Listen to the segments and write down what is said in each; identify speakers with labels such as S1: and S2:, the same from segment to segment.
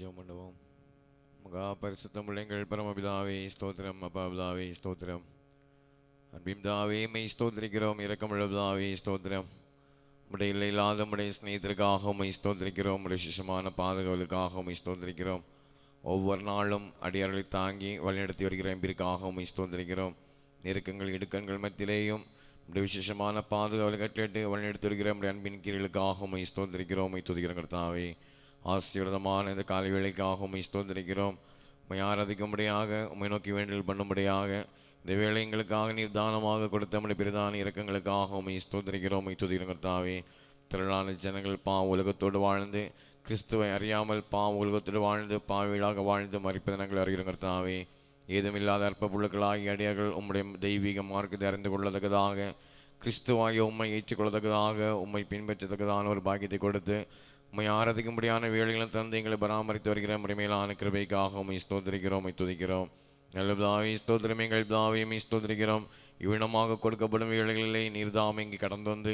S1: ஜெபம் பண்ணுவோம் மகா பரிசுத்தம் பிள்ளைங்கள் பரமபிதாவே ஸ்தோத்திரம் அபாபிதாவே ஸ்தோத்திரம் அன்பிம்தாவே மெய் ஸ்தோத்திரிக்கிறோம் இரக்கமுள்ளதாவே ஸ்தோத்திரம் உடைய இல்லை இல்லாத உடைய ஸ்நேகத்திற்காக உமை ஸ்தோத்திரிக்கிறோம் உடைய சிசமான பாதுகாவலுக்காக உமை ஸ்தோத்திரிக்கிறோம் ஒவ்வொரு நாளும் அடியார்களை தாங்கி வழிநடத்தி வருகிற எம்பிற்காக உமை ஸ்தோத்திரிக்கிறோம் நெருக்கங்கள் இடுக்கங்கள் மத்தியிலேயும் நம்முடைய விசேஷமான பாதுகாவலை கட்டிட்டு வழிநடத்தி வருகிற அன்பின் கீழ்களுக்காக உமை ஸ்தோத்திரிக்கிறோம் உமை துதிக்கிறோம் கர்த்தாவே ஆசீர்வாதமான இந்த காலை வேலைக்காக உண்மை ஸ்தோந்திருக்கிறோம் உண்மை ஆராதிக்கும்படியாக உண்மை நோக்கி வேண்டல் பண்ணும்படியாக இந்த வேலை எங்களுக்காக நீர் தானமாக கொடுத்த நம்முடைய பிரிதான இறக்கங்களுக்காக உண்மை ஸ்தோந்திருக்கிறோம் உண்மை திரளான ஜனங்கள் பா உலகத்தோடு வாழ்ந்து கிறிஸ்துவை அறியாமல் பா உலகத்தோடு வாழ்ந்து பாவீடாக வாழ்ந்து மறிப்பதனங்கள் அறிகிறங்கிறதாவே ஏதுமில்லாத அற்ப புழுக்களாகி அடியார்கள் உம்முடைய தெய்வீக மார்க்கத்தை அறிந்து கொள்ளத்தக்கதாக கிறிஸ்துவாகிய உம்மை ஏற்றுக்கொள்ளத்தக்கதாக உம்மை பின்பற்றத்தக்கதான ஒரு பாக்கியத்தை கொடுத்து உண்மை ஆராதிக்கும்படியான வேலைகளும் தந்து எங்களை பராமரித்து வருகிற முறைமையிலான கிருபைக்காக ஸ்தோதரிக்கிறோம் ஸ்தோத்திரிக்கிறோம் துதிக்கிறோம் நல்லதாவே ஸ்தோத்திரம் எங்கள் தாவையும் ஸ்தோதரிக்கிறோம் இவ்வினமாக கொடுக்கப்படும் வேலைகளிலே நீர்தாம் இங்கு கடந்து வந்து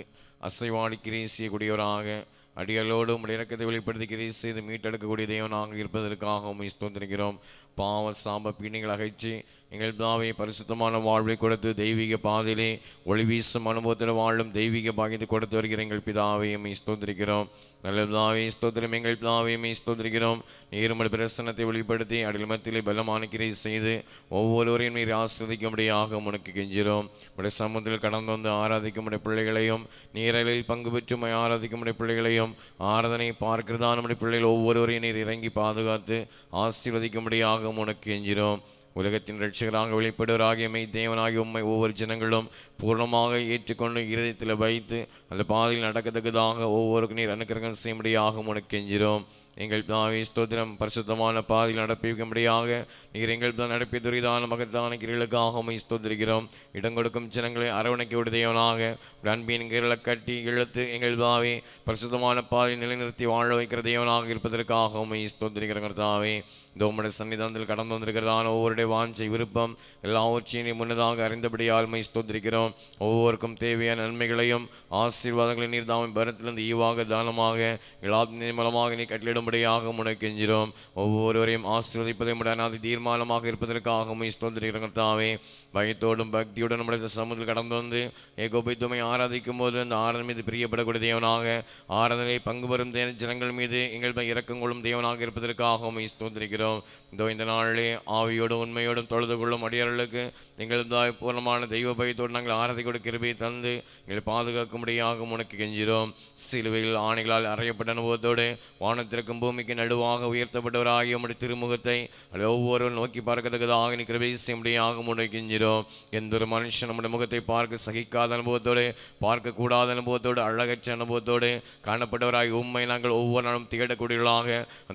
S1: அசைவாடி கிரீசியக்கூடியவராக கூடியவராக உடைய இறக்கத்தை வெளிப்படுத்தி கிரீஸ் செய்து மீட்டெடுக்கக்கூடிய நாங்கள் இருப்பதற்காக உண்மை ஸ்தோத்திரிக்கிறோம் பாவ சாம்ப பீணிகள் அகைச்சி எங்கள் பிதாவை பரிசுத்தமான வாழ்வை கொடுத்து தெய்வீக பாதையிலே ஒளி வீசும் அனுபவத்தில் வாழும் தெய்வீக பாகியத்தை கொடுத்து வருகிற எங்கள் பிதாவையும் இஸ்தோந்திருக்கிறோம் நல்ல பிதாவை ஸ்தோத்திரம் எங்கள் பிதாவையும் இஸ்தோந்திருக்கிறோம் நீர்மல் பிரசனத்தை வெளிப்படுத்தி அடிமத்திலே பலமானிக்கிறே செய்து ஒவ்வொருவரையும் நீர் ஆஸ்வதிக்கும்படியாக உனக்கு கெஞ்சிரும் உடைய சமூகத்தில் கடந்து வந்து ஆராதிக்கும்படி பிள்ளைகளையும் நீரலில் பங்கு பெற்றுமை ஆராதிக்கும்படி பிள்ளைகளையும் ஆராதனை பார்க்கிறதான பிள்ளைகள் ஒவ்வொருவரையும் நீர் இறங்கி பாதுகாத்து ஆசீர்வதிக்கும்படியாக உனக்கு கெஞ்சிரும் உலகத்தின் ரட்சகராக வெளிப்படுவராகியமை தேவனாகி உண்மை ஒவ்வொரு ஜனங்களும் பூர்ணமாக ஏற்றுக்கொண்டு இருதயத்தில் வைத்து அந்த பாதையில் நடக்கத்தக்கதாக ஒவ்வொருக்கும் நீர் அனுக்கிரகம் செய்ய உனக்கு கெஞ்சிரும் எங்கள் தாவே ஸ்தோத்திரம் பரிசுத்தமான பாதையில் நடப்பிக்கும்படியாக நீர் எங்கள் பிதா நடப்பிய துரிதான மகத்தான கிரிகளுக்காக உமை ஸ்தோத்திரிக்கிறோம் இடம் கொடுக்கும் சின்னங்களை அரவணைக்க உடையவனாக அன்பின் கிரளை கட்டி இழுத்து எங்கள் தாவே பரிசுத்தமான பாதையை நிலைநிறுத்தி வாழ வைக்கிற தேவனாக இருப்பதற்காக உமை ஸ்தோத்திரிக்கிறோம் தாவே இந்த உம்முடைய சன்னிதானத்தில் கடந்து வந்திருக்கிறதான ஒவ்வொருடைய வாஞ்சை விருப்பம் எல்லா எல்லாவற்றையும் முன்னதாக அறிந்தபடியால் மை ஸ்தோத்திரிக்கிறோம் ஒவ்வொருக்கும் தேவையான நன்மைகளையும் ஆசீர்வாதங்களை நீர் தாமே பரத்திலிருந்து ஈவாக தானமாக எல்லா மூலமாக நீ கட்டிலிடும் கொள்ளும்படியாக உனக்கு ஒவ்வொருவரையும் ஆசீர்வதிப்பதை உடனாது தீர்மானமாக இருப்பதற்காக ஸ்தோத்திரிக்கிறதாவே பயத்தோடும் பக்தியுடன் நம்முடைய சமூகத்தில் கடந்து வந்து ஏகோபித்துமை ஆராதிக்கும் போது அந்த ஆராதனை மீது பிரியப்படக்கூடிய தேவனாக ஆராதனை பங்கு பெறும் ஜனங்கள் மீது எங்கள் இறக்கம் கொள்ளும் தேவனாக இருப்பதற்காக உண்மை இதோ இந்த நாளிலே ஆவியோடும் உண்மையோடும் தொழுது கொள்ளும் அடியார்களுக்கு எங்கள் தாய் பூர்ணமான தெய்வ பயத்தோடு நாங்கள் ஆராதிக்கோடு கிருபியை தந்து எங்களை பாதுகாக்கும்படியாக உனக்கு கெஞ்சிரோம் சிலுவையில் ஆணைகளால் அறையப்பட்ட அனுபவத்தோடு வானத்திற்கு வானத்திற்கும் பூமிக்கு நடுவாக உயர்த்தப்பட்டவராகி உடைய திருமுகத்தை ஒவ்வொரு நோக்கி பார்க்கத்தக்கதாக நீ கிருபை செய்யும்படியாக முனைக்கின்றோம் எந்த ஒரு மனுஷன் நம்முடைய முகத்தை பார்க்க சகிக்காத அனுபவத்தோடு பார்க்கக்கூடாத அனுபவத்தோடு அழகற்ற அனுபவத்தோடு காணப்பட்டவராக உண்மை நாங்கள் ஒவ்வொரு நாளும் தேடக்கூடியவர்களாக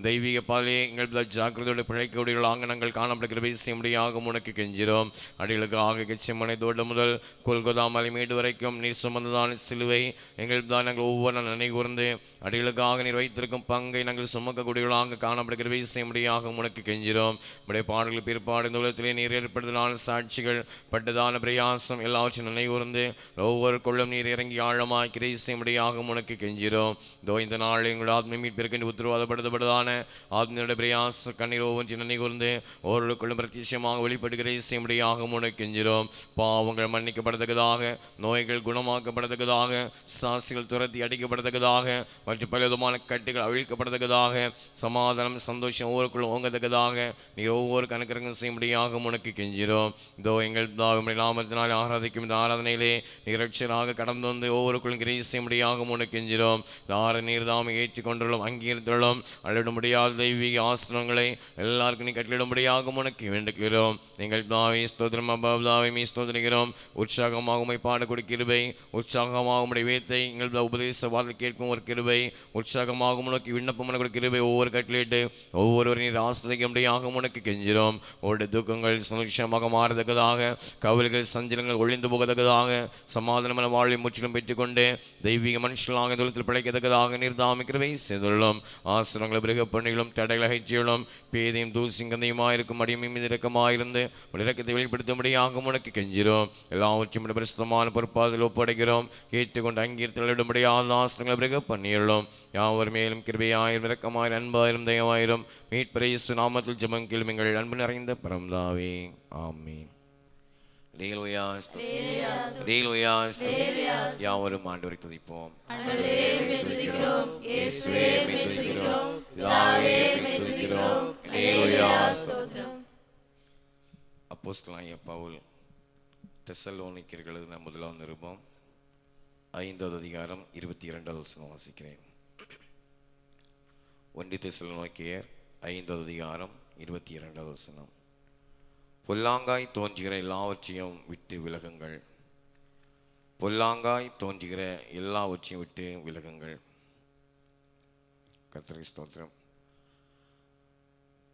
S1: தெய்வீக பாதையை எங்கள் ஜாக்கிரதையோடு பிழைக்கக்கூடியவர்களாக நாங்கள் காணப்பட கிருபை செய்யும்படியாக அடிகளுக்கு ஆக அடிகளுக்காக கிச்சமனை தோட்டம் முதல் கொல்கொதாமலை மலைமேடு வரைக்கும் நீர் சுமந்ததான சிலுவை எங்கள் தான் நாங்கள் ஒவ்வொரு நாள் நினைகூர்ந்து அடிகளுக்காக நீர் வைத்திருக்கும் பங்கை நாங்கள் சுமக்கக்கூடியவர்களாக காணப்படுகிற செய்யும்படியாக உனக்கு கெஞ்சிறோம் உடைய பாடல்கள் பிற்பாடு இந்த உலகத்திலே நீர் ஏற்படுத்தினால் சாட்சிகள் பட்டதான பிரயாசம் எல்லாவற்றையும் நினைவுர்ந்து ஒவ்வொரு கொள்ளும் நீர் இறங்கி ஆழமாய் கிரை செய்யும்படியாக உனக்கு கெஞ்சிறோம் இதோ இந்த நாள் எங்களோட ஆத்மி மீட்பிற்கு உத்தரவாதப்படுத்தப்படுதான ஆத்மியோட பிரயாச கண்ணீர் ஒவ்வொன்றின் நினைவுர்ந்து கொள்ளும் பிரத்யட்சமாக வெளிப்படுகிற செய்யும்படியாக உனக்கு கெஞ்சிறோம் பாவங்கள் மன்னிக்கப்படத்தக்கதாக நோய்கள் குணமாக்கப்படத்தக்கதாக சாஸ்திகள் துரத்தி அடிக்கப்படத்தக்கதாக மற்றும் பல விதமான கட்டுகள் அழிக்கப்படத்தக்கதாக செய்யும்படியாக சமாதானம் சந்தோஷம் ஒவ்வொருக்குள்ளும் ஓங்கத்தக்கதாக நீ ஒவ்வொரு கணக்கிறங்கும் செய்ய செய்யும்படியாக உனக்கு கெஞ்சிரும் இதோ எங்கள் தாவும் நாமத்தினால் ஆராதிக்கும் இந்த ஆராதனையிலே நிகழ்ச்சியாக கடந்து வந்து ஒவ்வொருக்குள்ளும் செய்ய செய்யும்படியாக உனக்கு கெஞ்சிரும் தார நீர் தாம் ஏற்றுக்கொண்டுள்ளோம் அங்கீகரித்துள்ளோம் அழிட முடியாத தெய்வீக ஆசிரமங்களை எல்லாருக்கும் நீ கட்டளிடும்படியாக உனக்கு வேண்டுகிறோம் எங்கள் தாவை ஸ்தோத்திரம் அபாவை மீ ஸ்தோத்திரிக்கிறோம் உற்சாகமாக உமை பாட கொடுக்கிறவை உற்சாகமாக உடைய வேத்தை எங்கள் உபதேச வாழ்க்கை கேட்கும் ஒரு கிருவை உற்சாகமாக உனக்கு விண்ணப்பம் கிருபை ஒவ்வொரு கட்டிலிட்டு ஒவ்வொருவரும் நீர் ஆசிரியம்படியாக உனக்கு கெஞ்சிடும் உடைய துக்கங்கள் சுனிக்ஷமாக மாறத்தக்கதாக கவலைகள் சஞ்சலங்கள் ஒழிந்து போகத்தக்கதாக சமாதானமான வாழ்வை முற்றிலும் பெற்றுக்கொண்டு தெய்வீக மனுஷனாக தொழிலத்தில் பிழைக்கத்தக்கதாக நீர் தாமி கிருபை செய்துள்ளோம் ஆசிரமங்களை பிறகு பணிகளும் தடைகளை அகற்றியுள்ளோம் பேதையும் தூசிங்கந்தையுமாக இருக்கும் அடிமையும் இறக்கமாயிருந்து இறக்கத்தை வெளிப்படுத்தும்படியாக உனக்கு கெஞ்சிரும் எல்லாவற்றையும் பிரசுத்தமான பொறுப்பாதில் ஒப்படைக்கிறோம் கேட்டுக்கொண்டு அங்கீர்த்தலிடும்படியாக ஆசிரங்களை பிறகு பண்ணியுள்ளோம் யாவர் மேலும் கிருபையாயிரம் இரக்கமாயிரம் அன்பாயிரம் தயவாயிரம் மீட்பரையசு நாமத்தில் ஜபம் கேளும் அன்பு நிறைந்த பரம்தாவே ஆமீன் யாவரும் ஆண்டு துதிப்போம் அப்போஸ்லாய பவுல் தெசலோனிக்கர்களது முதலாம் நிருபம் ஐந்தாவது அதிகாரம் இருபத்தி இரண்டாவது வாசிக்கிறேன் ஒன்றிய சில நோக்கியர் ஐந்தாவது அதிகாரம் இருபத்தி இரண்டாவது வசனம் பொல்லாங்காய் தோன்றுகிற எல்லாவற்றையும் விட்டு விலகுங்கள் பொல்லாங்காய் தோன்றுகிற எல்லாவற்றையும் விட்டு விலகுங்கள் கத்திரி ஸ்தோத்திரம்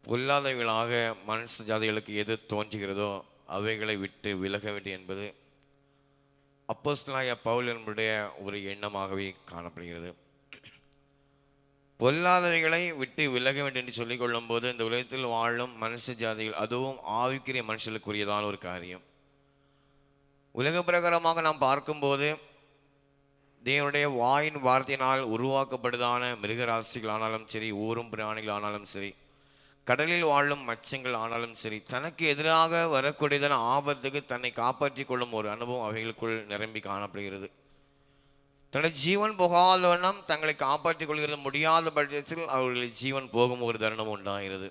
S1: பொல்லாதவைகளாக மனுஷ ஜாதிகளுக்கு எது தோன்றுகிறதோ அவைகளை விட்டு விலக வேண்டும் என்பது அப்போஸ்லாய பவுல் என்புடைய ஒரு எண்ணமாகவே காணப்படுகிறது பொல்லாதவைகளை விட்டு விலக வேண்டும் என்று சொல்லிக் கொள்ளும் போது இந்த உலகத்தில் வாழும் மனுஷ ஜாதிகள் அதுவும் ஆவிக்கிற மனுஷனுக்குரியதான ஒரு காரியம் உலக பிரகாரமாக நாம் பார்க்கும்போது தேவனுடைய வாயின் வார்த்தையினால் உருவாக்கப்படுதான ஆனாலும் சரி ஊரும் பிராணிகள் ஆனாலும் சரி கடலில் வாழும் மச்சங்கள் ஆனாலும் சரி தனக்கு எதிராக வரக்கூடியதான ஆபத்துக்கு தன்னை காப்பாற்றி கொள்ளும் ஒரு அனுபவம் அவைகளுக்குள் நிரம்பி காணப்படுகிறது தன்னுடைய ஜீவன் வண்ணம் தங்களை காப்பாற்றிக் கொள்கிறது முடியாத பட்சத்தில் அவர்களின் ஜீவன் போகும் ஒரு தருணம் உண்டாகிறது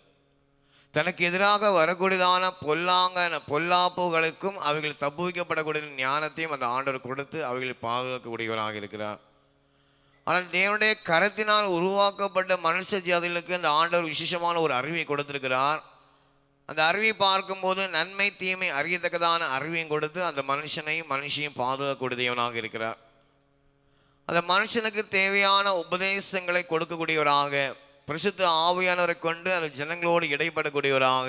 S1: தனக்கு எதிராக வரக்கூடியதான பொல்லாங்க பொல்லாப்புகளுக்கும் அவைகள் தப்புவிக்கப்படக்கூடிய ஞானத்தையும் அந்த ஆண்டவர் கொடுத்து அவர்களை பாதுகாக்கக்கூடியவராக இருக்கிறார் ஆனால் தேவனுடைய கரத்தினால் உருவாக்கப்பட்ட மனுஷ ஜாதிகளுக்கு அந்த ஆண்டவர் விசேஷமான ஒரு அறிவை கொடுத்திருக்கிறார் அந்த அருவி பார்க்கும்போது நன்மை தீமை அறியத்தக்கதான அருவியும் கொடுத்து அந்த மனுஷனையும் மனுஷையும் பாதுகாக்கக்கூடியவனாக இருக்கிறார் அந்த மனுஷனுக்கு தேவையான உபதேசங்களை கொடுக்கக்கூடியவராக பிரசுத்த ஆவியானவரை கொண்டு அந்த ஜனங்களோடு இடைப்படக்கூடியவராக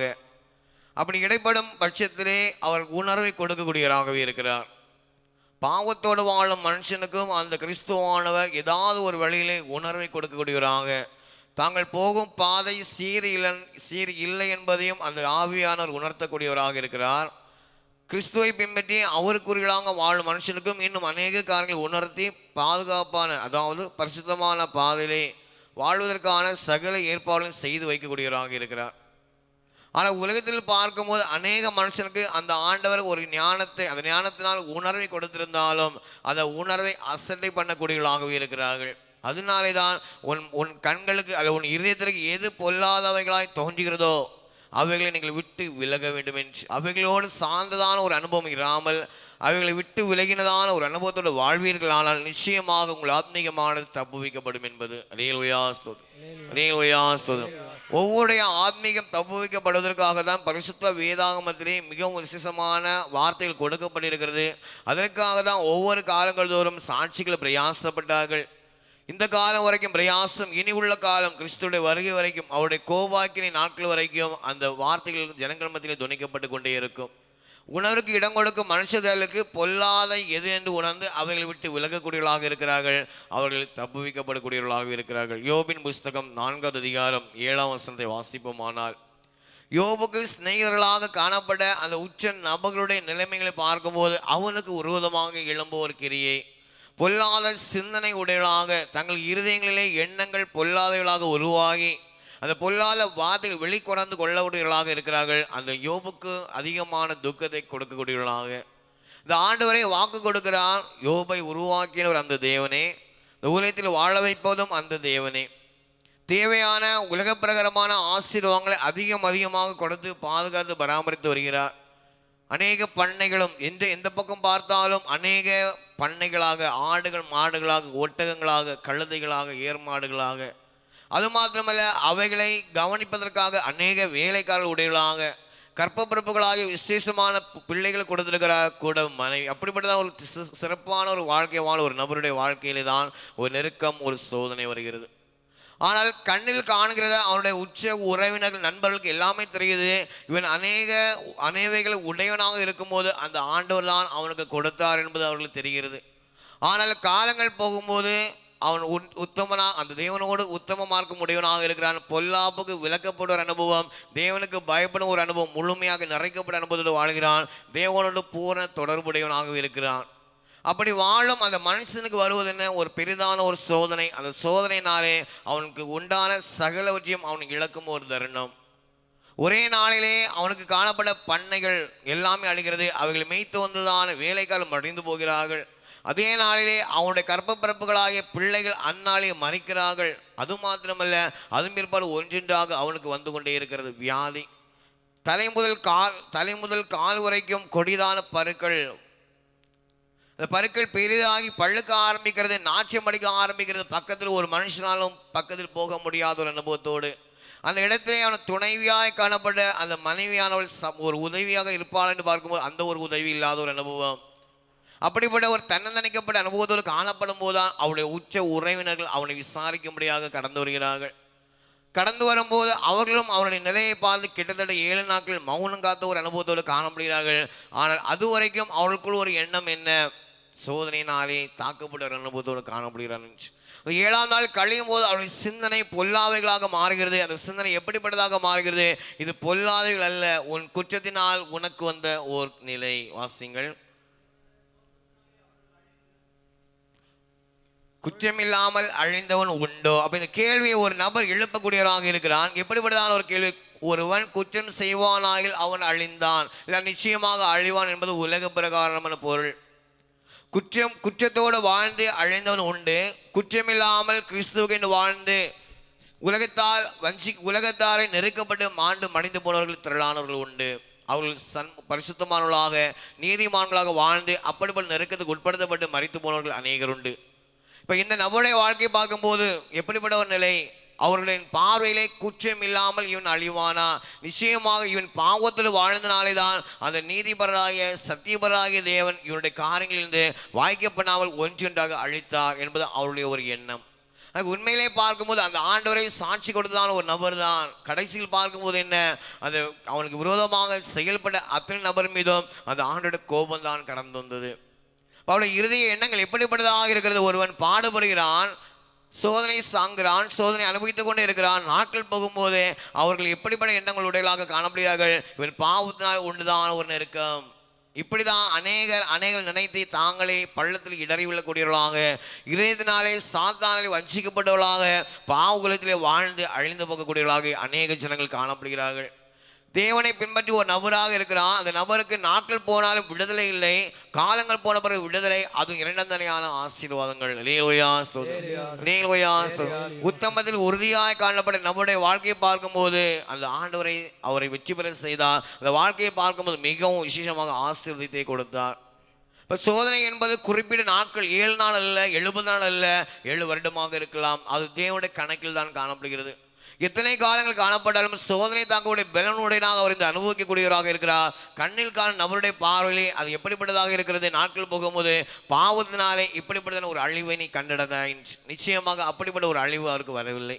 S1: அப்படி இடைப்படும் பட்சத்திலே அவர் உணர்வை கொடுக்கக்கூடியவராகவே இருக்கிறார் பாவத்தோடு வாழும் மனுஷனுக்கும் அந்த கிறிஸ்துவானவர் ஏதாவது ஒரு வழியிலே உணர்வை கொடுக்கக்கூடியவராக தாங்கள் போகும் பாதை சீர் இல்லை சீர் இல்லை என்பதையும் அந்த ஆவியானவர் உணர்த்தக்கூடியவராக இருக்கிறார் கிறிஸ்துவை பின்பற்றி அவருக்குரியலாக வாழும் மனுஷனுக்கும் இன்னும் அநேக காரங்களை உணர்த்தி பாதுகாப்பான அதாவது பரிசுத்தமான பாதையிலே வாழ்வதற்கான சகல ஏற்பாடுகளும் செய்து வைக்கக்கூடியவராக இருக்கிறார் ஆனால் உலகத்தில் பார்க்கும்போது அநேக மனுஷனுக்கு அந்த ஆண்டவர் ஒரு ஞானத்தை அந்த ஞானத்தினால் உணர்வை கொடுத்திருந்தாலும் அந்த உணர்வை அசட்டை பண்ணக்கூடியவர்களாகவே இருக்கிறார்கள் அதனாலே தான் உன் உன் கண்களுக்கு அல்ல உன் இருதயத்திற்கு எது பொல்லாதவைகளாய் தோன்றுகிறதோ அவைகளை நீங்கள் விட்டு விலக வேண்டும் என்று அவைகளோடு சார்ந்ததான ஒரு அனுபவம் இராமல் அவைகளை விட்டு விலகினதான ஒரு அனுபவத்தோடு வாழ்வீர்கள் ஆனால் நிச்சயமாக உங்கள் ஆத்மீகமானது தப்புவிக்கப்படும் என்பது ரியல் ரேல்வையாஸ்தோதம் ஒவ்வொருடைய ஆத்மீகம் தப்புவிக்கப்படுவதற்காக தான் பரிசுத்த வேதாகமத்திலே மிகவும் விசேஷமான வார்த்தைகள் கொடுக்கப்பட்டிருக்கிறது அதற்காக தான் ஒவ்வொரு காலங்கள் தோறும் சாட்சிகள் பிரயாசப்பட்டார்கள் இந்த காலம் வரைக்கும் பிரயாசம் இனி உள்ள காலம் கிறிஸ்துடைய வருகை வரைக்கும் அவருடைய கோவாக்கினை நாட்கள் வரைக்கும் அந்த வார்த்தைகள் ஜனங்கள் மத்தியிலே துணிக்கப்பட்டு கொண்டே இருக்கும் உணர்வுக்கு இடம் கொடுக்கும் மனுஷர்களுக்கு பொல்லாத எது என்று உணர்ந்து அவர்களை விட்டு விலகக்கூடியவர்களாக இருக்கிறார்கள் அவர்கள் தப்புவிக்கப்படக்கூடியவர்களாக இருக்கிறார்கள் யோபின் புஸ்தகம் நான்காவது அதிகாரம் ஏழாம் வசனத்தை வாசிப்போமானால் யோபுக்கு சிநேகர்களாக காணப்பட அந்த உச்ச நபர்களுடைய நிலைமைகளை பார்க்கும்போது அவனுக்கு உருவதமாக எழும்புவோர் கிரியை பொல்லாத சிந்தனை உடையவளாக தங்கள் இருதயங்களிலே எண்ணங்கள் பொல்லாதவர்களாக உருவாகி அந்த பொல்லாத வார்த்தைகள் வெளிக்கொணர்ந்து கொள்ளக்கூடியவர்களாக இருக்கிறார்கள் அந்த யோபுக்கு அதிகமான துக்கத்தை கொடுக்கக்கூடியவர்களாக இந்த ஆண்டு வரை வாக்கு கொடுக்கிறார் யோபை உருவாக்கியவர் அந்த தேவனே இந்த உலகத்தில் வாழ வைப்பதும் அந்த தேவனே தேவையான உலகப்பிரகரமான ஆசீர்வாதங்களை அதிகம் அதிகமாக கொடுத்து பாதுகாத்து பராமரித்து வருகிறார் அநேக பண்ணைகளும் எந்த எந்த பக்கம் பார்த்தாலும் அநேக பண்ணைகளாக ஆடுகள் மாடுகளாக ஒட்டகங்களாக கழுதைகளாக ஏர்மாடுகளாக அது மாத்திரமல்ல அவைகளை கவனிப்பதற்காக அநேக வேலைக்காரர்கள் உடையவர்களாக கற்பப்பிறப்புகளாக விசேஷமான பிள்ளைகளை கொடுத்திருக்கிறார் கூட மனைவி அப்படிப்பட்டதான் ஒரு சிறப்பான ஒரு வாழ்க்கை வாழ ஒரு நபருடைய வாழ்க்கையிலே தான் ஒரு நெருக்கம் ஒரு சோதனை வருகிறது ஆனால் கண்ணில் காணுகிறத அவனுடைய உச்ச உறவினர்கள் நண்பர்களுக்கு எல்லாமே தெரியுது இவன் அநேக அநேவைகளை உடையவனாக இருக்கும்போது அந்த ஆண்டவர் தான் அவனுக்கு கொடுத்தார் என்பது அவர்களுக்கு தெரிகிறது ஆனால் காலங்கள் போகும்போது அவன் உன் உத்தமனா அந்த தேவனோடு உத்தம மார்க்கம் உடையவனாக இருக்கிறான் பொல்லாப்புக்கு விளக்கப்படுற ஒரு அனுபவம் தேவனுக்கு பயப்படும் ஒரு அனுபவம் முழுமையாக நிறைக்கப்பட்ட அனுபவத்தோடு வாழ்கிறான் தேவனோடு பூர்ண தொடர்புடையவனாக இருக்கிறான் அப்படி வாழும் அந்த மனுஷனுக்கு வருவது என்ன ஒரு பெரிதான ஒரு சோதனை அந்த சோதனைனாலே அவனுக்கு உண்டான சகலவற்றையும் அவனுக்கு இழக்கும் ஒரு தருணம் ஒரே நாளிலே அவனுக்கு காணப்பட பண்ணைகள் எல்லாமே அழுகிறது அவைகளை மெய்த்து வந்ததான வேலைக்காலம் மறைந்து போகிறார்கள் அதே நாளிலே அவனுடைய கற்பப்பரப்புகளாகிய பிள்ளைகள் அந்நாளே மறைக்கிறார்கள் அது மாத்திரமல்ல அது பிற்பாடு ஒன்றொன்றாக அவனுக்கு வந்து கொண்டே இருக்கிறது வியாதி தலைமுதல் கால் தலைமுதல் கால் வரைக்கும் கொடிதான பருக்கள் இந்த பருக்கள் பெரிதாகி பழுக்க ஆரம்பிக்கிறது நாச்சம் அடிக்க ஆரம்பிக்கிறது பக்கத்தில் ஒரு மனுஷனாலும் பக்கத்தில் போக முடியாத ஒரு அனுபவத்தோடு அந்த இடத்திலே அவன் துணைவியாக காணப்பட அந்த மனைவியானவள் ஒரு உதவியாக இருப்பாள் என்று பார்க்கும்போது அந்த ஒரு உதவி இல்லாத ஒரு அனுபவம் அப்படிப்பட்ட ஒரு தன்னந்தனைக்கப்பட்ட அனுபவத்தோடு காணப்படும் போதுதான் அவளுடைய உச்ச உறவினர்கள் அவனை விசாரிக்கும்படியாக கடந்து வருகிறார்கள் கடந்து வரும்போது அவர்களும் அவருடைய நிலையை பார்த்து கிட்டத்தட்ட ஏழு நாட்கள் மௌனம் காத்த ஒரு அனுபவத்தோடு காணப்படுகிறார்கள் ஆனால் அது வரைக்கும் அவர்களுக்குள் ஒரு எண்ணம் என்ன சோதனையினாலே தாக்கப்படுற அனுபவத்தோடு காணப்படுகிறார் ஏழாம் நாள் கழியும் போது அவருடைய சிந்தனை பொல்லாவைகளாக மாறுகிறது அந்த சிந்தனை எப்படிப்பட்டதாக மாறுகிறது இது பொல்லாதைகள் அல்ல உன் குற்றத்தினால் உனக்கு வந்த ஓர் நிலை வாசிங்கள் குற்றமில்லாமல் அழிந்தவன் உண்டோ அப்ப இந்த கேள்வியை ஒரு நபர் எழுப்பக்கூடியவராக இருக்கிறான் எப்படிப்பட்டதான ஒரு கேள்வி ஒருவன் குற்றம் செய்வானாயில் அவன் அழிந்தான் இல்லை நிச்சயமாக அழிவான் என்பது உலக பிரகாரமான பொருள் குற்றம் குற்றத்தோடு வாழ்ந்து அழைந்தவன் உண்டு குற்றமில்லாமல் கிறிஸ்துவின் வாழ்ந்து உலகத்தால் வஞ்சி உலகத்தாரை நெருக்கப்பட்டு மாண்டு மடிந்து போனவர்கள் திரளானவர்கள் உண்டு அவர்கள் சன் பரிசுத்தமானவர்களாக நீதிமான்களாக வாழ்ந்து அப்படிப்பட்ட நெருக்கத்துக்கு உட்படுத்தப்பட்டு மறித்து போனவர்கள் அநேகர் உண்டு இப்போ இந்த நபருடைய வாழ்க்கையை பார்க்கும்போது எப்படிப்பட்ட ஒரு நிலை அவர்களின் பார்வையிலே குற்றம் இல்லாமல் இவன் அழிவானா நிச்சயமாக இவன் பாவத்தில் வாழ்ந்தனாலே தான் அந்த நீதிபராகிய சத்தியபராகிய தேவன் இவனுடைய காரியங்களிலிருந்து வாய்க்கப்படாமல் ஒன்றொன்றாக அழித்தார் என்பது அவருடைய ஒரு எண்ணம் அது உண்மையிலே பார்க்கும்போது அந்த ஆண்டவரை சாட்சி கொடுத்ததான ஒரு நபர் தான் கடைசியில் பார்க்கும்போது என்ன அது அவனுக்கு விரோதமாக செயல்பட அத்தனை நபர் மீதும் அந்த ஆண்டோட கோபம் தான் கடந்து வந்தது அவளுடைய இறுதிய எண்ணங்கள் எப்படிப்பட்டதாக இருக்கிறது ஒருவன் பாடுபடுகிறான் சோதனை சாங்குகிறான் சோதனை அனுபவித்துக் கொண்டே இருக்கிறான் நாட்கள் போகும்போது அவர்கள் எப்படிப்பட்ட எண்ணங்கள் உடையலாக காணப்படுகிறார்கள் இவன் பாவத்தினால் ஒன்றுதான் ஒரு நெருக்கம் இப்படிதான் அநேகர் அநேகர் நினைத்து தாங்களே பள்ளத்தில் இடறிவிடக்கூடியவர்களாக இதயத்தினாலே சாத்தானாலே வஞ்சிக்கப்பட்டவர்களாக பாவகுலத்திலே வாழ்ந்து அழிந்து போகக்கூடியவர்களாக அநேக ஜனங்கள் காணப்படுகிறார்கள் தேவனை பின்பற்றி ஒரு நபராக இருக்கிறான் அந்த நபருக்கு நாட்கள் போனாலும் விடுதலை இல்லை காலங்கள் போன பிறகு விடுதலை அதுவும் இரண்டாம் தனியான ஆசீர்வாதங்கள் உத்தமத்தில் உறுதியாக காணப்பட்ட நபருடைய வாழ்க்கையை பார்க்கும்போது அந்த ஆண்டவரை அவரை வெற்றி பெற செய்தார் அந்த வாழ்க்கையை பார்க்கும்போது மிகவும் விசேஷமாக ஆசீர்வதித்தை கொடுத்தார் இப்போ சோதனை என்பது குறிப்பிட்ட நாட்கள் ஏழு நாள் அல்ல எழுபது நாள் அல்ல ஏழு வருடமாக இருக்கலாம் அது தேவனுடைய கணக்கில் தான் காணப்படுகிறது எத்தனை காலங்கள் காணப்பட்டாலும் சோதனை தாங்களுடைய பலனுடையனாக அவர் இந்த அனுபவிக்கக்கூடியவராக இருக்கிறார் கண்ணில் காணும் நபருடைய பார்வையிலே அது எப்படிப்பட்டதாக இருக்கிறது நாட்கள் போகும்போது பாவத்தினாலே இப்படிப்பட்டதான ஒரு அழிவை நீ கண்டடைந்தாய் நிச்சயமாக அப்படிப்பட்ட ஒரு அழிவு அவருக்கு வரவில்லை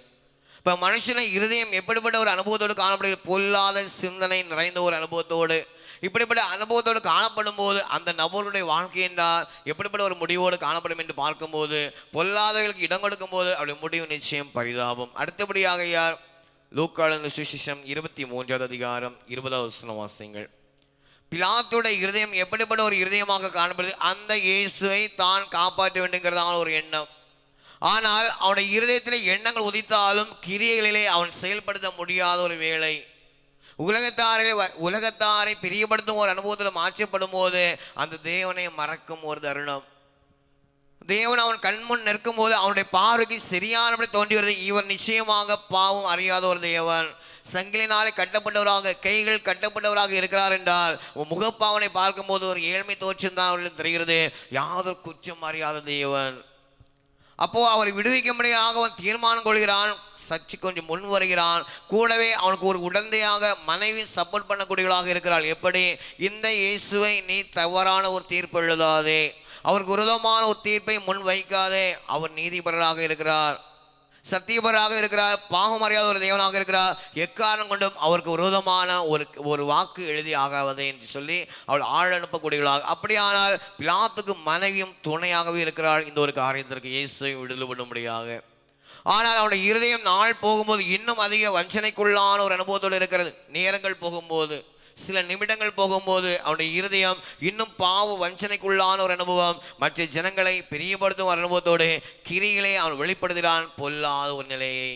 S1: இப்போ மனுஷனை இருதயம் எப்படிப்பட்ட ஒரு அனுபவத்தோடு காணப்படுகிறது பொல்லாத சிந்தனை நிறைந்த ஒரு அனுபவத்தோடு இப்படிப்பட்ட அனுபவத்தோடு காணப்படும் போது அந்த நபருடைய வாழ்க்கை என்றால் எப்படிப்பட்ட ஒரு முடிவோடு காணப்படும் என்று பார்க்கும்போது பொல்லாதவர்களுக்கு இடம் கொடுக்கும் போது அவருடைய முடிவு நிச்சயம் பரிதாபம் அடுத்தபடியாக யார் லூக்காளன் சுவிசேஷம் இருபத்தி மூன்றாவது அதிகாரம் இருபதாவது வசன வாசியங்கள் பிலாத்துடைய இருதயம் எப்படிப்பட்ட ஒரு இருதயமாக காணப்படுது அந்த இயேசுவை தான் காப்பாற்ற வேண்டுங்கிறதான ஒரு எண்ணம் ஆனால் அவனுடைய இருதயத்திலே எண்ணங்கள் உதித்தாலும் கிரியைகளிலே அவன் செயல்படுத்த முடியாத ஒரு வேலை உலகத்தாரை உலகத்தாரை பிரியப்படுத்தும் ஒரு அனுபவத்தில் மாற்றப்படும் போது அந்த தேவனை மறக்கும் ஒரு தருணம் தேவன் அவன் கண்முன் நிற்கும் போது அவனுடைய பார்வைக்கு சரியானபடி தோன்றி வருது இவன் நிச்சயமாக பாவம் அறியாத ஒரு தேவன் சங்கிலினாலே கட்டப்பட்டவராக கைகள் கட்டப்பட்டவராக இருக்கிறார் என்றால் உன் முகப்பாவனை பார்க்கும்போது ஒரு ஏழ்மை தோற்றம் தான் தெரிகிறது யாதொரு குற்றம் அறியாத தேவன் அப்போ அவரை விடுவிக்கும்படியாக அவன் தீர்மானம் கொள்கிறான் சர்ச்சு கொஞ்சம் முன் வருகிறான் கூடவே அவனுக்கு ஒரு உடந்தையாக மனைவி சப்போர்ட் பண்ணக்கூடியவளாக இருக்கிறாள் எப்படி இந்த இயேசுவை நீ தவறான ஒரு தீர்ப்பு எழுதாதே அவருக்கு உருதமான ஒரு தீர்ப்பை முன் வைக்காதே அவர் நீதிபரராக இருக்கிறார் சத்தியபராக இருக்கிறார் பாகம் அறியாத ஒரு தேவனாக இருக்கிறார் எக்காரணம் கொண்டும் அவருக்கு விரோதமான ஒரு ஒரு வாக்கு எழுதி ஆகாவது என்று சொல்லி அவள் ஆள் அனுப்பக்கூடியவளாக அப்படியானால் பிளாத்துக்கு மனைவியும் துணையாகவே இருக்கிறாள் இந்த ஒரு காரியத்திற்கு இயேசை முடியாது ஆனால் அவளுடைய இருதயம் நாள் போகும்போது இன்னும் அதிக வஞ்சனைக்குள்ளான ஒரு அனுபவத்தோடு இருக்கிறது சில நிமிடங்கள் போகும்போது அவனுடைய இருதயம் இன்னும் பாவ வஞ்சனைக்குள்ளான ஒரு அனுபவம் மற்ற ஜனங்களை பிரியப்படுத்தும் ஒரு அனுபவத்தோடு கிரிகளை அவன் வெளிப்படுத்துகிறான் பொல்லாத ஒரு நிலையை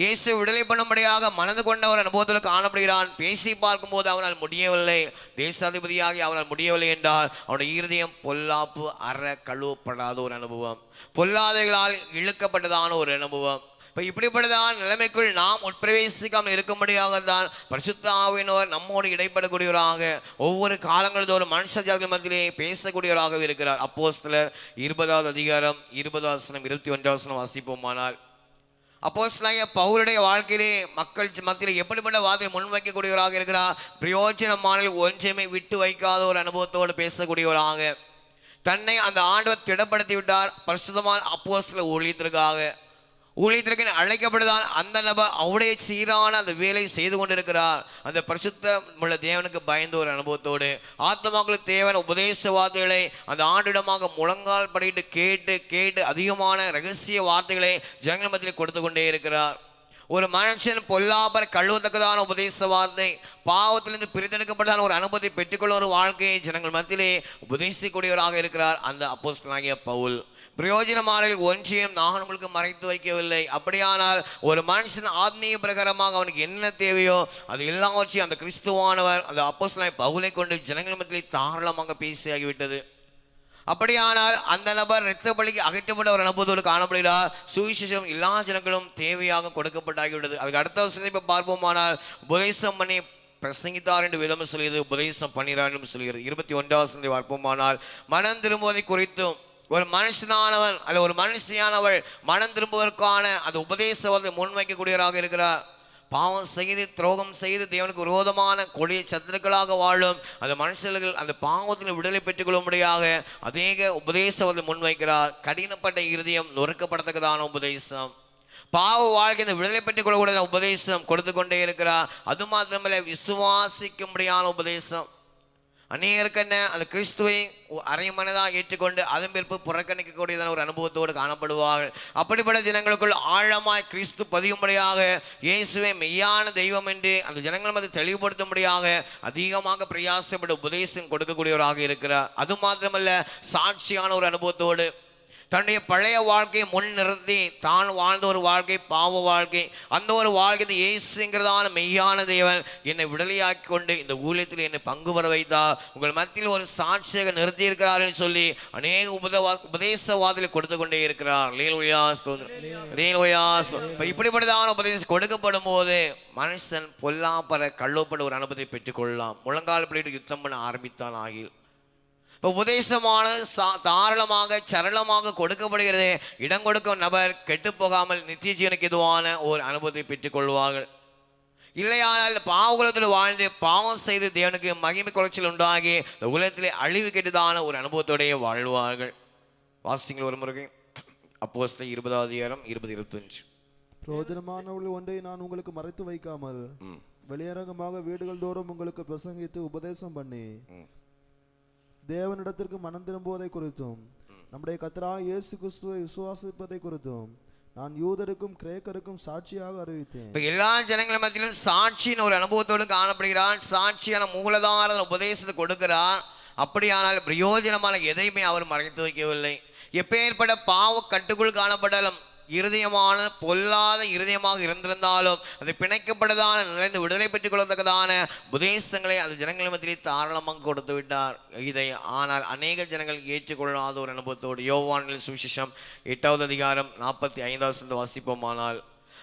S1: இயேசு விடுதலை பண்ணும்படியாக மனது கொண்ட ஒரு அனுபவத்தில் காணப்படுகிறான் பேசி பார்க்கும்போது அவனால் முடியவில்லை தேசாதிபதியாகி அவனால் முடியவில்லை என்றால் அவனுடைய இருதயம் பொல்லாப்பு அற கழுவப்படாத ஒரு அனுபவம் பொல்லாதைகளால் இழுக்கப்பட்டதான ஒரு அனுபவம் இப்போ இப்படிப்பட்டதான் நிலைமைக்குள் நாம் உட்பிரவேசிக்காமல் இருக்கும்படியாக தான் பரிசுத்தாவினோர் நம்மோடு இடைப்படக்கூடியவராக ஒவ்வொரு காலங்களதோறும் மனுஷ ஜாதி மத்தியிலே பேசக்கூடியவராக இருக்கிறார் அப்போ சிலர் இருபதாவது அதிகாரம் இருபதாவது வசனம் இருபத்தி ஒன்றாவது வசனம் வாசிப்போமானால் அப்போ பவுருடைய வாழ்க்கையிலே மக்கள் மத்தியில் எப்படிப்பட்ட வார்த்தை முன்வைக்கக்கூடியவராக இருக்கிறார் பிரயோஜனமான ஒன்றையுமே விட்டு வைக்காத ஒரு அனுபவத்தோடு பேசக்கூடியவராக தன்னை அந்த ஆண்டவர் திடப்படுத்தி விட்டார் பரிசுத்தமான அப்போ சில ஊழியத்திற்காக ஊழியத்திற்கு அழைக்கப்படுதான் அந்த நபர் அவருடைய சீரான அந்த வேலையை செய்து கொண்டிருக்கிறார் அந்த பரிசுத்த உள்ள தேவனுக்கு பயந்த ஒரு அனுபவத்தோடு ஆத்மாக்களுக்கு தேவன் உபதேச வார்த்தைகளை அந்த ஆண்டிடமாக முழங்கால் படிட்டு கேட்டு கேட்டு அதிகமான ரகசிய வார்த்தைகளை ஜனங்கள் மத்தியில் கொடுத்து கொண்டே இருக்கிறார் ஒரு மனுஷன் பொல்லாபர் கழுவத்தக்கதான உபதேச வார்த்தை பாவத்திலிருந்து பிரித்தெடுக்கப்பட்டதான ஒரு அனுபவத்தை பெற்றுக்கொள்ள ஒரு வாழ்க்கையை ஜனங்கள் மத்தியிலே உபதேசிக்கூடியவராக இருக்கிறார் அந்த அப்போஸ்தலாகிய பவுல் பிரயோஜனமான ஒன்றையும் நான் உங்களுக்கு மறைத்து வைக்கவில்லை அப்படியானால் ஒரு மனுஷன் ஆத்மீக பிரகாரமாக அவனுக்கு என்ன தேவையோ அது எல்லாவற்றையும் அந்த கிறிஸ்துவானவர் அந்த அப்போஸ்லாய் பகுலை கொண்டு ஜனங்கள் மத்தியில் தாராளமாக பேசியாகிவிட்டது அப்படியானால் அந்த நபர் இரத்த பலிக்கு அகற்றப்பட்ட ஒரு அனுபவத்தோடு காணப்படுகிறார் சுவிசேஷம் எல்லா ஜனங்களும் தேவையாக கொடுக்கப்பட்டாகிவிட்டது அதுக்கு அடுத்த வருஷத்தை இப்போ பார்ப்போமானால் புதேசம் பண்ணி பிரசங்கித்தார் என்று விதமும் சொல்கிறது உபதேசம் பண்ணிறார் என்றும் சொல்கிறது இருபத்தி ஒன்றாவது பார்ப்போமானால் மனம் திரும்புவதை குறித்தும் ஒரு மனுஷனானவன் அல்ல ஒரு மனுஷியானவள் மனம் திரும்புவதற்கான அந்த வந்து முன்வைக்கக்கூடியவராக இருக்கிறார் பாவம் செய்து துரோகம் செய்து தேவனுக்கு விரோதமான கொடிய சத்துருக்களாக வாழும் அந்த மனுஷர்கள் அந்த பாவத்தில் விடுதலை பெற்றுக்கொள்ளும்படியாக அநேக வந்து முன்வைக்கிறார் கடினப்பட்ட இருதயம் நொறுக்கப்படத்தக்கதான உபதேசம் பாவ வாழ்க்கை விடுதலை பெற்றுக் கொள்ளக்கூடிய உபதேசம் கொடுத்து கொண்டே இருக்கிறார் அது மாத்திரமில்லை விசுவாசிக்கும்படியான உபதேசம் அநேகருக்கென்ன அந்த கிறிஸ்துவை மனதாக ஏற்றுக்கொண்டு அதன் பிறப்பு புறக்கணிக்கக்கூடியதான ஒரு அனுபவத்தோடு காணப்படுவார்கள் அப்படிப்பட்ட ஜனங்களுக்குள் ஆழமாய் கிறிஸ்து பதியும்படியாக இயேசுவை மெய்யான தெய்வம் என்று அந்த ஜனங்கள் அதை தெளிவுபடுத்தும்படியாக அதிகமாக பிரயாசப்படும் உபதேசம் கொடுக்கக்கூடியவராக இருக்கிறார் அது மாத்திரமல்ல சாட்சியான ஒரு அனுபவத்தோடு தன்னுடைய பழைய வாழ்க்கையை முன் நிறுத்தி தான் வாழ்ந்த ஒரு வாழ்க்கை பாவ வாழ்க்கை அந்த ஒரு வாழ்க்கை இயேசுங்கிறதான மெய்யான தேவன் என்னை விடலையாக்கி கொண்டு இந்த ஊழியத்தில் என்னை பங்கு வர வைத்தா உங்கள் மத்தியில் ஒரு சாட்சியாக நிறுத்தி என்று சொல்லி அநேக உபதவா உபதேசவாதிகளை கொடுத்து கொண்டே இருக்கிறார் இப்படிப்பட்டதான உபதேசம் கொடுக்கப்படும் போது மனுஷன் பொல்லாப்பற கள்ளப்பட ஒரு அனுபவத்தை பெற்றுக்கொள்ளலாம் முழங்கால் பிள்ளைகளுக்கு யுத்தம் பண்ண ஆரம்பித்தான் ஆகில் இப்போ உபதேசமான சா தாராளமாக சரளமாக கொடுக்கப்படுகிறது இடம் கொடுக்கும் நபர் கெட்டு போகாமல் நித்திய ஜீவனுக்கு இதுவான ஒரு அனுபவத்தை பெற்றுக்கொள்வார்கள் இல்லையானால் பாவகுலத்தில் வாழ்ந்து பாவம் செய்து தேவனுக்கு மகிமை குலைச்சல் உண்டாகி உலகத்திலே அழிவு கெட்டுதான ஒரு அனுபவத்தோடைய வாழ்வார்கள் வாசிங்கள் ஒரு முறை அப்போ இருபதாவது ஏறம் இருபது இருபத்தஞ்சு பிரோஜனமானவர்கள் ஒன்றை நான் உங்களுக்கு மறைத்து வைக்காமல் வெளியரங்கமாக வீடுகள் தோறும் உங்களுக்கு பிரசங்கித்து உபதேசம் பண்ணி தேவனிடத்திற்கு மனம் திரும்புவதை குறித்தும் நம்முடைய கத்தராக இயேசு கிறிஸ்துவை விசுவாசிப்பதை குறித்தும் நான் யூதருக்கும் கிரேக்கருக்கும் சாட்சியாக அறிவித்தேன் இப்போ எல்லா ஜனங்கள மத்தியிலும் சாட்சின்னு ஒரு அனுபவத்தோடு காணப்படுகிறான் சாட்சியான மூலதார உபதேசத்தை கொடுக்கிறார் அப்படியானால் பிரயோஜனமான எதையுமே அவர் மறைத்து வைக்கவில்லை எப்பேற்பட்ட பாவ கட்டுக்குள் காணப்பட்டாலும் இருதயமான பொல்லாத இருதயமாக இருந்திருந்தாலும் அது பிணைக்கப்பட்டதான நிறைந்து விடுதலை பெற்றுக் கொள்வதற்கான உபதேசங்களை அது ஜனங்கள் மத்தியிலே தாராளமாக கொடுத்து விட்டார் இதை ஆனால் அநேக ஜனங்கள் ஏற்றுக்கொள்ளாத ஒரு அனுபவத்தோடு யோவானில் சுவிசேஷம் எட்டாவது அதிகாரம் நாற்பத்தி ஐந்தாவது சந்த வாசிப்போமானால்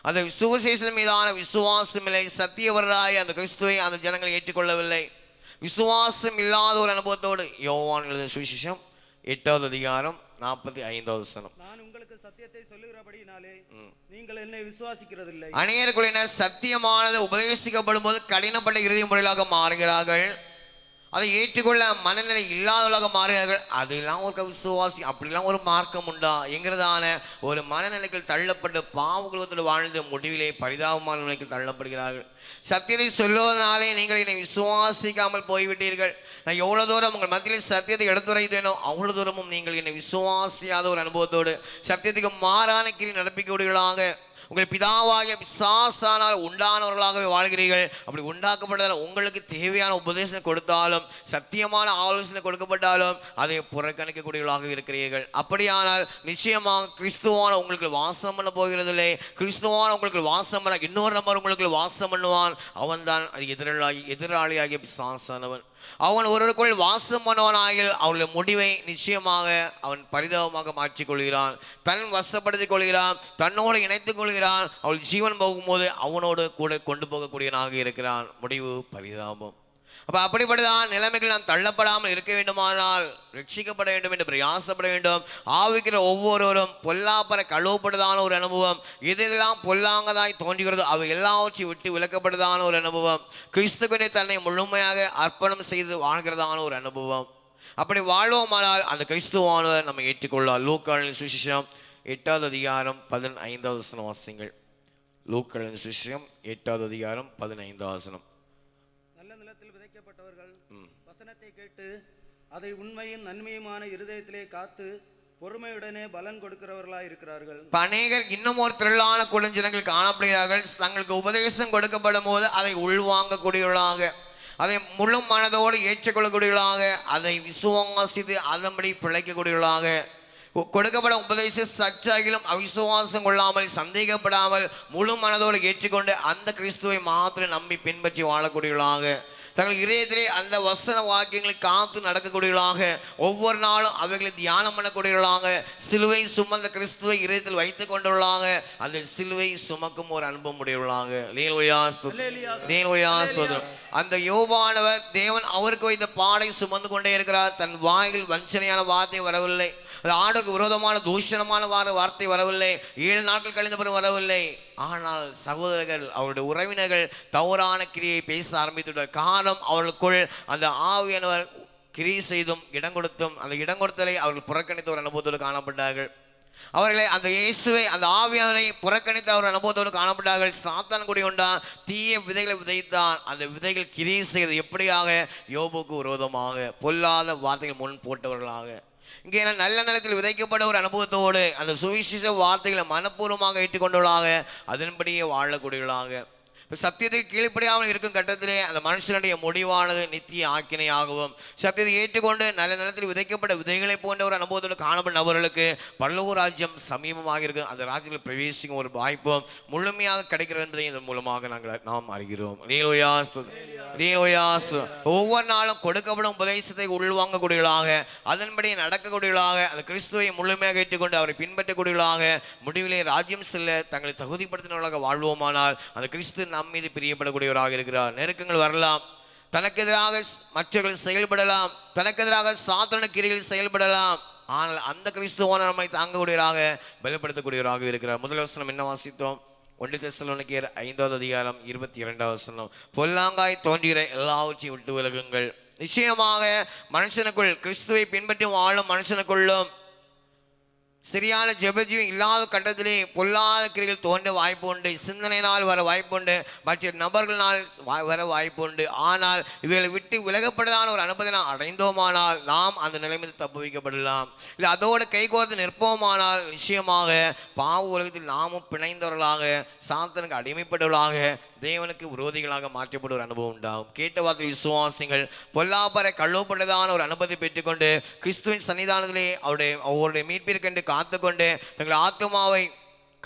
S1: அந்த சுவிசேஷம் மீதான விசுவாசம் இல்லை சத்தியவராய் அந்த கிறிஸ்துவை அந்த ஜனங்கள் ஏற்றுக்கொள்ளவில்லை விசுவாசம் இல்லாத ஒரு அனுபவத்தோடு யோவான் சுவிசேஷம் எட்டாவது அதிகாரம் நாற்பத்தி ஐந்தாவது சனம் உங்களுக்கு சத்தியத்தை சொல்லுகிறபடியினாலே நீங்கள் என்னை விசுவாசிக்கிறதில்லை சத்தியமானது உபதேசிக்கப்படும் போது கடினப்பட்ட இறுதி முறையாக மாறுகிறார்கள் அதை ஏற்றுக்கொள்ள மனநிலை இல்லாதவளாக மாறுகிறார்கள் அதெல்லாம் ஒரு விசுவாசி அப்படிலாம் ஒரு மார்க்கம் உண்டா என்கிறதான ஒரு மனநிலைக்கு தள்ளப்பட்டு பாவகுலத்தில் வாழ்ந்து முடிவிலே பரிதாபமான நிலைக்கு தள்ளப்படுகிறார்கள் சத்தியத்தை சொல்லுவதனாலே நீங்கள் என்னை விசுவாசிக்காமல் போய்விட்டீர்கள் நான் எவ்வளோ தூரம் உங்கள் மத்தியில் சத்தியத்தை எடுத்துரைத்தேனோ அவ்வளோ தூரமும் நீங்கள் என்னை விசுவாசியாத ஒரு அனுபவத்தோடு சத்தியத்துக்கு மாறான கிரி நடப்பிக்கூடியவர்களாக உங்கள் பிதாவாக விசாசானால் உண்டானவர்களாகவே வாழ்கிறீர்கள் அப்படி உண்டாக்கப்பட்டதால் உங்களுக்கு தேவையான உபதேசம் கொடுத்தாலும் சத்தியமான ஆலோசனை கொடுக்கப்பட்டாலும் அதை புறக்கணிக்கக்கூடியவர்களாக இருக்கிறீர்கள் அப்படியானால் நிச்சயமாக கிறிஸ்துவான உங்களுக்கு வாசம் பண்ண போகிறதில்லை கிறிஸ்துவான உங்களுக்கு வாசம் பண்ண இன்னொரு நம்பர் உங்களுக்கு வாசம் பண்ணுவான் அவன்தான் அது எதிராளி எதிராளியாகிய விசாசானவன் அவன் ஒருவருக்குள் வாசம் வாசமானவனாயில் அவளுடைய முடிவை நிச்சயமாக அவன் பரிதாபமாக கொள்கிறான் தன் வசப்படுத்திக் கொள்கிறான் தன்னோடு இணைத்துக் கொள்கிறான் அவள் ஜீவன் போகும்போது அவனோடு கூட கொண்டு போகக்கூடியவனாக இருக்கிறான் முடிவு பரிதாபம் அப்போ அப்படிப்பட்டதான் நிலைமைகள் நாம் தள்ளப்படாமல் இருக்க வேண்டுமானால் ரட்சிக்கப்பட வேண்டும் என்று பிரயாசப்பட வேண்டும் ஆவிக்கிற ஒவ்வொருவரும் பொல்லாப்பற கழுவப்படுதான ஒரு அனுபவம் இதெல்லாம் பொல்லாங்கதாய் தோன்றுகிறதோ அவை எல்லாவற்றையும் விட்டு விளக்கப்பட்டதான ஒரு அனுபவம் கிறிஸ்துவனை தன்னை முழுமையாக அர்ப்பணம் செய்து வாழ்கிறதான ஒரு அனுபவம் அப்படி வாழ்வோமானால் அந்த கிறிஸ்துவானவர் நம்ம ஏற்றுக்கொள்ளலாம் லூக்காலின் சுசிஷம் எட்டாவது அதிகாரம் பதினைந்தாவது வசனம் வாசிங்கள் லூக்காலின் சுசிஷம் எட்டாவது அதிகாரம் பதினைந்தாவது வசனம் அப்படிப்பட்டவர்கள் வசனத்தை கேட்டு அதை உண்மையின் நன்மையுமான இருதயத்திலே காத்து பொறுமையுடனே பலன் கொடுக்கிறவர்களாக இருக்கிறார்கள் அநேகர் இன்னும் ஒரு திரளான குழஞ்சினங்கள் காணப்படுகிறார்கள் தங்களுக்கு உபதேசம் கொடுக்கப்படும் போது அதை உள்வாங்கக்கூடியவர்களாக அதை முழு மனதோடு ஏற்றுக்கொள்ளக்கூடியவர்களாக அதை விசுவாசித்து அதன்படி பிழைக்கக்கூடியவர்களாக கொடுக்கப்படும் உபதேச சச்சாகிலும் அவிசுவாசம் கொள்ளாமல் சந்தேகப்படாமல் முழு மனதோடு ஏற்றுக்கொண்டு அந்த கிறிஸ்துவை மாத்திரம் நம்பி பின்பற்றி வாழக்கூடியவர்களாக தங்கள் இதயத்திலே அந்த வசன வாக்கியங்களை காத்து நடக்கக்கூடியவர்களாக ஒவ்வொரு நாளும் அவைகளை தியானம் பண்ணக்கூடியவர்களாக சிலுவை சுமந்த கிறிஸ்துவை இதயத்தில் வைத்து கொண்டவர்களாக அந்த சிலுவை சுமக்கும் ஒரு அனுபவம் உடையவர்களாக அந்த யோபானவர் தேவன் அவருக்கு வைத்த பாடை சுமந்து கொண்டே இருக்கிறார் தன் வாயில் வஞ்சனையான வார்த்தை வரவில்லை ஆண்டுக்கு விரோதமான தூஷணமான வார வார்த்தை வரவில்லை ஏழு நாட்கள் கழிந்த பிறகு வரவில்லை ஆனால் சகோதரர்கள் அவருடைய உறவினர்கள் தவறான கிரியை பேச ஆரம்பித்துள்ளார் காரணம் அவர்களுக்குள் அந்த ஆவியானவர் கிரி செய்தும் இடம் கொடுத்தும் அந்த இடம் கொடுத்தலை அவர்கள் புறக்கணித்த ஒரு அனுபவத்தோடு காணப்பட்டார்கள் அவர்களை அந்த இயேசுவை அந்த ஆவியானை புறக்கணித்த ஒரு அனுபவத்தோடு காணப்பட்டார்கள் சாத்தான் கூடி கொண்டான் தீய விதைகளை விதைத்தான் அந்த விதைகள் கிரி செய்தது எப்படியாக யோபுக்கு விரோதமாக பொல்லாத வார்த்தைகள் முன் போட்டவர்களாக இங்கே நல்ல நிலத்தில் விதைக்கப்பட ஒரு அனுபவத்தோடு அந்த சுவிசேஷ வார்த்தைகளை மனப்பூர்வமாக ஏற்றுக்கொண்டவர்களாக அதன்படியே வாழக்கூடியவர்களாக சத்தியத்துக்கு கீழ்ப்படியாமல் இருக்கும் கட்டத்திலே அந்த மனுஷனுடைய முடிவானது நித்திய ஆக்கினையாகவும் சத்தியத்தை ஏற்றுக்கொண்டு நல்ல நிலத்தில் விதைக்கப்பட்ட விதைகளை போன்ற ஒரு அனுபவத்தோடு காணப்படும் நபர்களுக்கு பல்லவ ராஜ்யம் சமீபமாக இருக்கும் அந்த ராஜ்யத்தில் பிரவேசிக்கும் ஒரு வாய்ப்பும் முழுமையாக கிடைக்கிறது என்பதை இதன் மூலமாக நாங்கள் நாம் அறிகிறோம் ஒவ்வொரு நாளும் கொடுக்கப்படும் உபதேசத்தை உள்வாங்கக்கூடியவர்களாக அதன்படி நடக்கக்கூடியவர்களாக அந்த கிறிஸ்துவை முழுமையாக ஏற்றுக்கொண்டு அவரை பின்பற்றக்கூடியவர்களாக முடிவிலே ராஜ்யம் செல்ல தங்களை தகுதிப்படுத்தினவர்களாக வாழ்வோமானால் அந்த கிறிஸ்து நாம் நம் மீது பிரியப்படக்கூடியவராக இருக்கிறார் நெருக்கங்கள் வரலாம் தனக்கு எதிராக மற்றவர்கள் செயல்படலாம் தனக்கு எதிராக சாதாரண கிரிகள் செயல்படலாம் ஆனால் அந்த கிறிஸ்துவான நம்மை தாங்கக்கூடியவராக பலப்படுத்தக்கூடியவராக இருக்கிறார் முதல் வசனம் என்ன வாசித்தோம் ஒன்று தெசலோனிக்கேர் ஐந்தாவது அதிகாரம் இருபத்தி இரண்டாவது வசனம் பொல்லாங்காய் தோன்றுகிற எல்லாவற்றையும் விட்டு விலகுங்கள் நிச்சயமாக மனுஷனுக்குள் கிறிஸ்துவை பின்பற்றி வாழும் மனுஷனுக்குள்ளும் சரியான ஜெபஜீவம் இல்லாத கட்டத்திலே பொல்லாத கிரிகள் தோன்ற வாய்ப்பு உண்டு சிந்தனையினால் வர வாய்ப்பு உண்டு மற்ற நபர்களினால் வர வாய்ப்பு உண்டு ஆனால் இவர்களை விட்டு விலகப்படலான ஒரு அனுபவத்தை நாம் அடைந்தோமானால் நாம் அந்த நிலைமையில் தப்பு வைக்கப்படலாம் இல்லை அதோடு கைகோர்த்து நிற்போமானால் நிச்சயமாக பாவ உலகத்தில் நாமும் பிணைந்தவர்களாக சாத்தனுக்கு அடிமைப்பட்டவர்களாக தேவனுக்கு விரோதிகளாக மாற்றப்படும் ஒரு அனுபவம் உண்டாகும் கேட்ட வார்த்தை விசுவாசிகள் பொல்லாப்பர கழுவப்பட்டதான ஒரு அனுபவத்தை பெற்றுக்கொண்டு கிறிஸ்துவின் சன்னிதானத்திலே அவருடைய அவருடைய மீட்பிற்கென்று காத்துக்கொண்டு தங்கள் ஆத்மாவை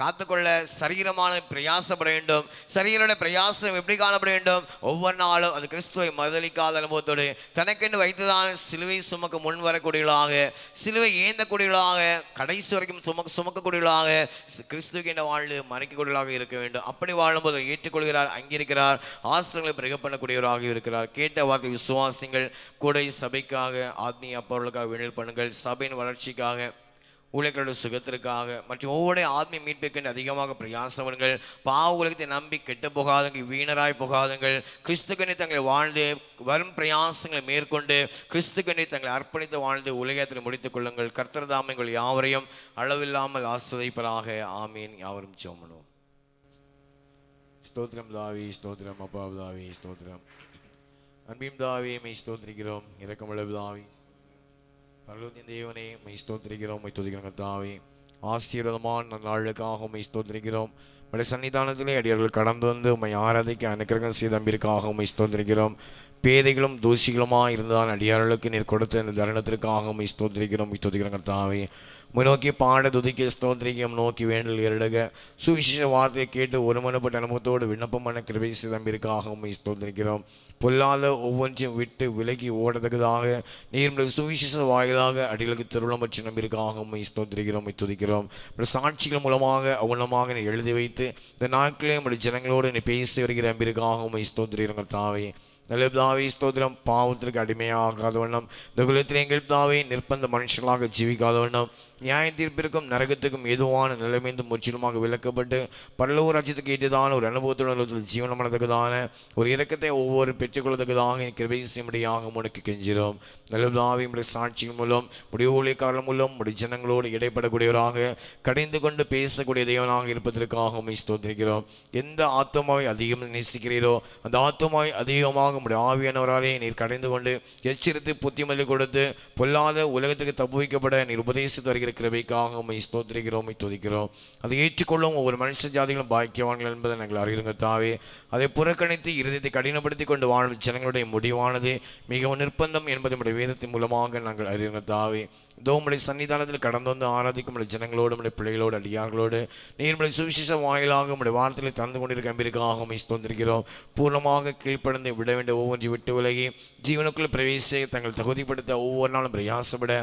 S1: காத்துக்கொள்ள சரீரமான பிரயாசப்பட வேண்டும் சரீரோட பிரயாசம் எப்படி காணப்பட வேண்டும் ஒவ்வொரு நாளும் அது கிறிஸ்துவை மதலிக்காத அனுபவத்தோடு தனக்கென்று வைத்துதான் சிலுவை சுமக்க முன் வரக்கூடியவர்களாக சிலுவை ஏந்தக்கூடியவர்களாக கடைசி வரைக்கும் சுமக்க சுமக்கக்கூடியவர்களாக கிறிஸ்துவுக்கு என்ற வாழ்வு மறைக்கக்கூடியவர்களாக இருக்க வேண்டும் அப்படி வாழும்போது ஏற்றுக்கொள்கிறார் அங்கிருக்கிறார் ஆசிரியர்களை பிரக பண்ணக்கூடியவராக இருக்கிறார் கேட்ட வாக்கு விசுவாசங்கள் கூடை சபைக்காக ஆத்மீய அப்பொருளுக்காக வேணல் பண்ணுங்கள் சபையின் வளர்ச்சிக்காக ஊழியர்களுடைய சுகத்திற்காக மற்றும் ஒவ்வொரு ஆத்மீய மீட்புக்கு அதிகமாக பிரயாசப்படுங்கள் பாவ உலகத்தை நம்பி கெட்டு போகாதங்க வீணராய் போகாதுங்கள் கிறிஸ்துக்கனை தங்களை வாழ்ந்து வரும் பிரயாசங்களை மேற்கொண்டு கிறிஸ்துக்கனை தங்களை அர்ப்பணித்து வாழ்ந்து உலகத்தில் முடித்துக் கொள்ளுங்கள் கர்த்தர்தாமங்கள் யாவரையும் அளவில்லாமல் ஆஸ்வதிப்பதாக ஆமீன் யாவரும் சோமனும் ஸ்தோத்ரம் தாவி ஸ்தோத்ரம் அப்பாவு தாவி ஸ்தோத்ரம் அன்பீம் தாவி மெய் ஸ்தோத்திரிக்கிறோம் இறக்கமுள்ள தாவி பரலோத்தின் தேவனே மை ஸ்தோத்திரிக்கிறோம் மை துதிக்கிறோம் கர்த்தாவே ஆசீர்வாதமான நல்ல நாளுக்காக உண்மை ஸ்தோத்திரிக்கிறோம் உடைய சன்னிதானத்திலே அடியர்கள் கடந்து வந்து உண்மை ஆராதிக்க அனுக்கிரகம் செய்தம்பிற்காக உண்மை ஸ்தோத்திரிக்கிறோம் பேதைகளும் தூசிகளுமாக இருந்தால் அடியார்களுக்கு நீர் கொடுத்த இந்த தருணத்திற்காக உண்மை ஸ்தோத்திரிக்கிறோம் துதிக்கிறோம் கர்த்தாவே முன்னோக்கி பாட துதிக்க സ്തോത്രിക്കും நோக்கி வேண்டல் ഇരടുക சுவிசேஷ வார்த்தையை கேட்டு ஒருமனப்பட்ட அனுபவத்தோடு விண்ணப்பம் பண்ண கிருபை தம்பிற்காக உண்மை ஸ்தோத்திரிக்கிறோம் பொல்லாத ஒவ்வொன்றையும் விட்டு விலகி ஓடத்தக்கதாக நீர் சுவிசேஷ வாயிலாக அடிகளுக்கு திருவிழம் பற்றி நம்பிற்காக உண்மை ஸ்தோத்திரிக்கிறோம் துதிக்கிறோம் சாட்சிகள் மூலமாக அவுலமாக எழுதி வைத்து இந்த நாட்களே நம்முடைய ஜனங்களோடு பேசி வருகிற நம்பிற்காக உண்மை ஸ்தோத்திரிக்கிறோம் தாவை നല്ല പിതാവേ സ്തോത്രം പാവത്തിലേക്ക് അടിമയാകാതെ വണ്ണം ദുകുലത്തിലെങ്കിൽ പിതാവേ നിർബന്ധ മനുഷ്യர்களாக ജീവിക്കാതെ வண்ணம் நியாய தீர்ப்பிற்கும் நரகத்துக்கும் எதுவான நிலைமைந்து முற்றிலுமாக விளக்கப்பட்டு பல்லவ ராஜ்யத்துக்கு ஏற்றதான ஒரு அனுபவத்துடன் ஜீவனமானதுக்குதான ஒரு இறக்கத்தை ஒவ்வொரு பெற்றுக்கொள்வதற்குதாக கிருபை செய்யும்படியாக முடக்கி கெஞ்சிடும் நல்லதாவியுடைய சாட்சியின் மூலம் முடிய ஊழியக்காரன் மூலம் உடைய ஜனங்களோடு இடைப்படக்கூடியவராக கடைந்து கொண்டு பேசக்கூடிய தெய்வனாக இருப்பதற்காகவும் உண்மை ஸ்தோத்திரிக்கிறோம் எந்த ஆத்மாவை அதிகம் நேசிக்கிறீரோ அந்த ஆத்மாவை அதிகமாக நிச்சயமாக முடியும் ஆவியானவராலே நீர் கடைந்து கொண்டு எச்சரித்து புத்திமல்லி கொடுத்து பொல்லாத உலகத்துக்கு தப்பு வைக்கப்பட நீர் உபதேசித்து வருகிற கிருபைக்காக உண்மை ஸ்தோத்திரிக்கிறோம் துதிக்கிறோம் அதை ஏற்றுக்கொள்ளும் ஒவ்வொரு மனுஷ ஜாதிகளும் பாக்கியவான்கள் என்பதை நாங்கள் அறிவிங்க தாவே அதை புறக்கணித்து இருதயத்தை கடினப்படுத்தி கொண்டு வாழும் ஜனங்களுடைய முடிவானது மிகவும் நிர்பந்தம் என்பது நம்முடைய வேதத்தின் மூலமாக நாங்கள் அறிவிங்க தாவே இதோ உடைய சன்னிதானத்தில் கடந்து வந்து ஆராதிக்கும் நம்முடைய ஜனங்களோடு நம்முடைய பிள்ளைகளோடு அடியார்களோடு நீர் சுவிசேஷ வாயிலாக நம்முடைய வார்த்தைகளை தந்து கொண்டிருக்க அம்பிருக்காக உண்மை ஸ்தோந்திருக்கிறோம் பூர்ணமாக கீழ்ப்படந்து விட வேண்டும் വേണ്ട ஒவ்வொன்றி விட்டு விலகி ஜீவனுக்குள் பிரவேச தங்கள் தகுதிப்படுத்த ஒவ்வொரு நாளும் பிரயாசப்பட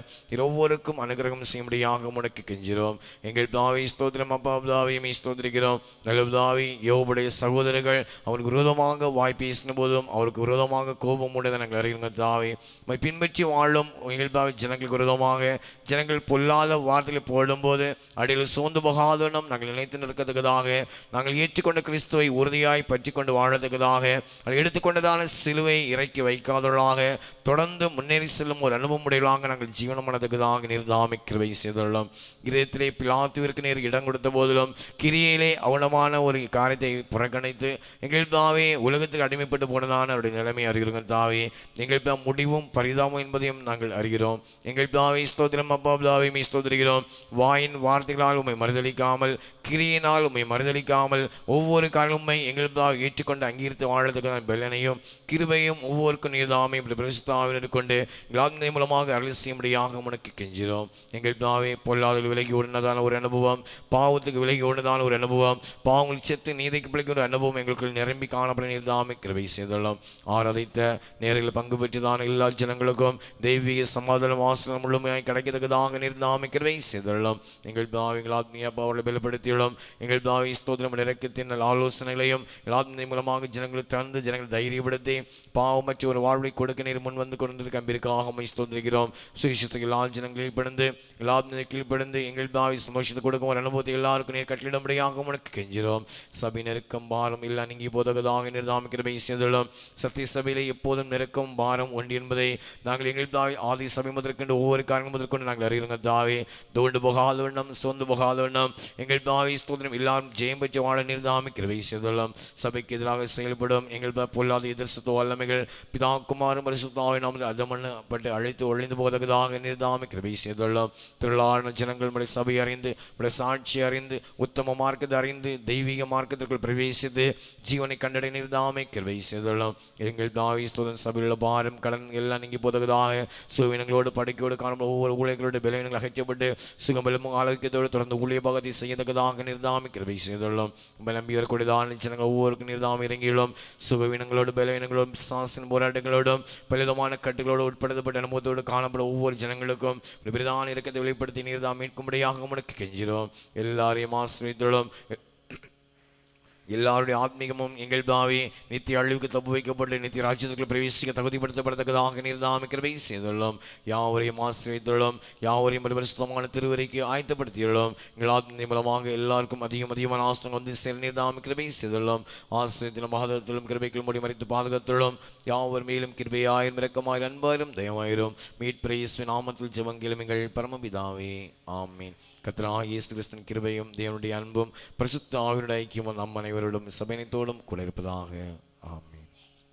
S1: ஒவ்வொருக்கும் அனுகிரகம் செய்யும்படியாக முடக்கி கெஞ்சிறோம் எங்கள் தாவி ஸ்தோத்திரம் அப்பா பிதாவையும் ஸ்தோத்திரிக்கிறோம் நல்ல யோபுடைய சகோதரர்கள் அவருக்கு விரோதமாக வாய் பேசின போதும் அவருக்கு விரோதமாக கோபம் உடையதை நாங்கள் அறிகிறோங்க தாவை பின்பற்றி வாழும் எங்கள் பாவி ஜனங்களுக்கு விரோதமாக ஜனங்கள் பொல்லாத போடும் போடும்போது அடியில் சோர்ந்து போகாதனும் நாங்கள் நினைத்து நிற்கிறதுக்குதாக நாங்கள் ஏற்றுக்கொண்ட கிறிஸ்துவை உறுதியாய் பற்றி கொண்டு வாழறதுக்குதாக எடுத்துக்கொண்டதான சிலுவை இறக்கி வைக்காதவர்களாக தொடர்ந்து முன்னேறி செல்லும் ஒரு அனுபவம் உடையவர்களாக நாங்கள் ஜீவனம் தான் நிர்தாமி கிருவை செய்துள்ளோம் கிரியத்திலே பிலாத்துவிற்கு நேர் இடம் கொடுத்த போதிலும் கிரியிலே அவனமான ஒரு காரியத்தை புறக்கணித்து எங்கள் தாவே உலகத்துக்கு அடிமைப்பட்டு போனதான அவருடைய நிலைமை அறிகிறோம் தாவே எங்கள் தான் முடிவும் பரிதாபம் என்பதையும் நாங்கள் அறிகிறோம் எங்கள் தாவை ஸ்தோத்திரம் அப்பா தாவை மை வாயின் வார்த்தைகளால் உண்மை மறுதளிக்காமல் கிரியினால் உண்மை மறுதளிக்காமல் ஒவ்வொரு காரணமும் எங்கள் தாவை ஏற்றுக்கொண்டு அங்கீகரித்து வாழ்றதுக்கு நான் கிருபையும் ஒவ்வொருக்கும் நீதாமே இப்படி பிரசித்தாவில் இருக்கொண்டு கிளாத்னை மூலமாக அருள் செய்யும்படியாக உனக்கு கெஞ்சிரும் எங்கள் பிதாவே பொல்லாதல் விலகி ஓடினதான ஒரு அனுபவம் பாவத்துக்கு விலகி ஓடினதான ஒரு அனுபவம் பாவங்கள் செத்து நீதிக்கு பிழைக்க ஒரு அனுபவம் எங்களுக்குள் நிரம்பி காணப்பட நீதாமே கிருபை செய்துள்ளோம் ஆராதித்த நேரில் பங்கு பெற்றுதான எல்லா ஜனங்களுக்கும் தெய்வீக சமாதானம் ஆசனம் முழுமையாக தாங்க நீர்தாமே கிருபை செய்துள்ளோம் எங்கள் பிதாவை கிளாத்னியா பாவலை பலப்படுத்தியுள்ளோம் எங்கள் பிதாவை ஸ்தோத்திரம் இறக்கத்தின் ஆலோசனைகளையும் கிளாத்னை மூலமாக ஜனங்களை தந்து ஜனங்களை தைரியப்படுத்தி தந்தை பாவமற்ற ஒரு வாழ்வை கொடுக்க நீர் முன் வந்து கொண்டிருக்க அம்பிற்காக மை சுயசத்துக்கு சுவிசத்துக்கு எல்லா லாபத்தை கீழ்ப்படுந்து எங்கள் தாவி சந்தோஷத்தை கொடுக்கும் ஒரு அனுபவத்தை எல்லாருக்கும் நீர் கட்டிடும்படியாக உனக்கு கெஞ்சிரும் சபை நெருக்கம் பாரம் இல்லை நீங்கி போதகதாக நிர்தாம கிருபை செய்துள்ளோம் சத்திய சபையில் எப்போதும் நெருக்கம் பாரம் ஒன்று என்பதை நாங்கள் எங்கள் தாவி ஆதி சபை முதற்கொண்டு ஒவ்வொரு காரணம் முதற்கொண்டு நாங்கள் அறிகிறோங்க தாவி தோண்டு போகாத வண்ணம் சோந்து போகாத வண்ணம் எங்கள் பாவி ஸ்தோத்திரம் எல்லாரும் ஜெயம் வாழ நிர்தாம கிருபை செய்துள்ளோம் சபைக்கு எதிராக செயல்படும் எங்கள் பொல்லாத எதிர் പരിശുദ്ധ വല്ലമകൾ പിതാക്കുമാരും പരിശുദ്ധായി നാം അതമണ്ണപ്പെട്ട് அழைத்து ஒழிந்து போதகதாக நிறுதாம கிருபை செய்துள்ளோம் திரளான ஜனங்கள் நம்முடைய சபை அறிந்து நம்முடைய சாட்சி அறிந்து உத்தம மார்க்கத்தை அறிந்து தெய்வீக மார்க்கத்திற்குள் பிரவேசித்து ஜீவனை கண்டடை நிறுதாமை கிருபை செய்துள்ளோம் எங்கள் தாவிஸ்தோதன் சபையில் பாரம் கடன் எல்லாம் நீங்கி போதகதாக சுவினங்களோடு படைக்கோடு காணும் ஒவ்வொரு ஊழியர்களோட விளைவினங்கள் அகற்றப்பட்டு சுகபலம் ஆரோக்கியத்தோடு தொடர்ந்து ஊழிய பகத்தை செய்யத்தக்கதாக நிறுதாமை கிருபை செய்துள்ளோம் நம்பியவர்களுடைய தான ஜனங்கள் ஒவ்வொருக்கும் நிறுதாம இறங்கியுள்ளோம் சுகவீனங்களோடு பலவீனங்களோடு രോഗങ്ങളും പിശാസിന് പോരാട്ടങ്ങളോടും പലവിധமான കെട്ടുകളോട് ഉൾപ്പെടുത്തപ്പെട്ട അനുഭവത്തോട് കാണപ്പെടുന്ന ஒவ்வொரு ஜனங்களுக்கும் ஒரு பிரதான இறக்கத்தை வெளிப்படுத்தி நீர்தான் மீட்கும்படியாக உனக்கு கெஞ்சிடும் எல்லாரையும் ஆசிரியத்தோடும் எல்லாருடைய ஆத்மீகமும் எங்கள் தாவே நித்திய அழிவுக்கு தப்பு வைக்கப்பட்டு நித்திய ராஜ்யத்துக்குள் பிரவேசிக்க தகுதிப்படுத்தப்படத்தக்கதாக நீர் தாமே கிருபை செய்துள்ளோம் யாவரையும் ஆசிரியத்துள்ளோம் யாவரையும் ஒரு பரிசுத்தமான திருவரைக்கு ஆயத்தப்படுத்தியுள்ளோம் எங்கள் ஆத்மீக மூலமாக எல்லாருக்கும் அதிகம் அதிகமான ஆசனம் வந்து சேர் நீர் தாமே கிருபை செய்துள்ளோம் ஆசிரியத்திலும் பாதகத்திலும் கிருபைக்குள் முடி மறைத்து பாதுகாத்துள்ளோம் யாவர் மேலும் கிருபையாயிரம் இரக்கமாயிரம் அன்பாயிரம் தயவாயிரும் மீட்பிரேசு நாமத்தில் ஜெவங்கிலும் எங்கள் பரமபிதாவே ஆமீன் கத்திரா இயேசு கிறிஸ்தன் கிருபையும் தேவனுடைய அன்பும் பிரசுத்த ஆவினுடைய ஐக்கியமும் நம் அனைவரோடும் சபைனத்தோடும் கூட இருப்பதாக